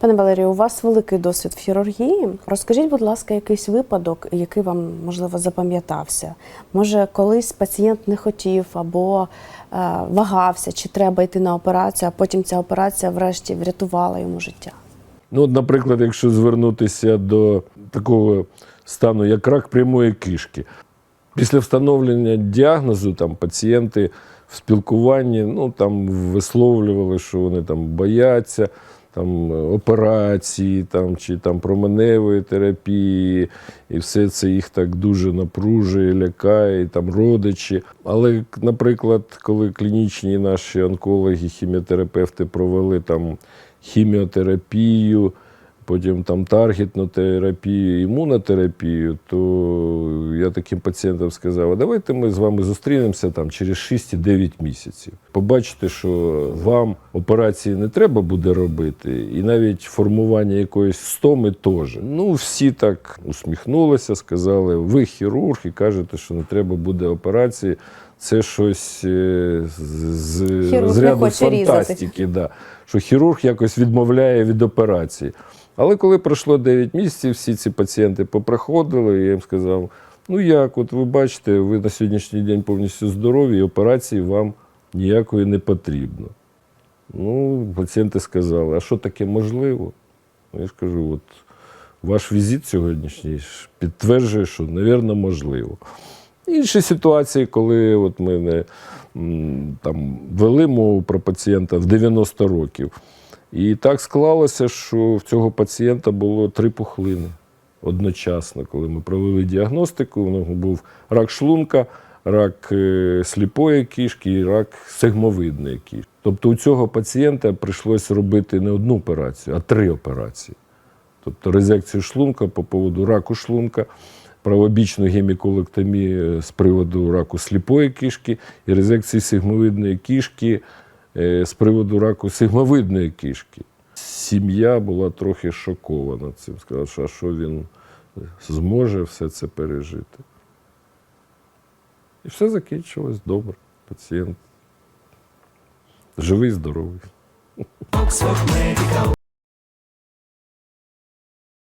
Пане Валерію, у вас великий досвід в хірургії. Розкажіть, будь ласка, якийсь випадок, який вам можливо запам'ятався? Може, колись пацієнт не хотів або е, вагався, чи треба йти на операцію, а потім ця операція врешті врятувала йому життя. Ну, от, наприклад, якщо звернутися до такого стану, як рак прямої кишки, після встановлення діагнозу там пацієнти в спілкуванні ну, там, висловлювали, що вони там бояться там, операції там, чи там, променевої терапії, і все це їх так дуже напружує, лякає, там родичі. Але, наприклад, коли клінічні наші онкологи, хіміотерапевти провели там хіміотерапію, потім там таргетну терапію, імунотерапію, то я таким пацієнтам сказав, а давайте ми з вами зустрінемося там через 6-9 місяців. Побачите, що вам операції не треба буде робити, і навіть формування якоїсь стоми теж. Ну, всі так усміхнулися, сказали, ви хірург і кажете, що не треба буде операції. Це щось е, з, з, Хірург з ряду фантастики, да, що хірург якось відмовляє від операції. Але коли пройшло 9 місяців, всі ці пацієнти поприходили, і я їм сказав: ну як, от ви бачите, ви на сьогоднішній день повністю здорові, і операції вам ніякої не потрібно. Ну, пацієнти сказали, а що таке можливо? Я ж кажу, от ваш візит сьогоднішній підтверджує, що, мабуть, можливо. Інші ситуації, коли от ми не, там, вели мову про пацієнта в 90 років. І так склалося, що в цього пацієнта було три пухлини одночасно. Коли ми провели діагностику, у нього був рак шлунка, рак е, сліпої кішки і рак сегмовидної кішки. Тобто у цього пацієнта прийшлося робити не одну операцію, а три операції. Тобто резекцію шлунка по поводу раку шлунка, правобічну геміколектомію з приводу раку сліпої кішки і резекцію сигмовидної кішки е, з приводу раку сигмовидної кішки. Сім'я була трохи шокована цим. Сказала, що, а що він зможе все це пережити. І все закінчилось добре. Пацієнт живий, здоровий.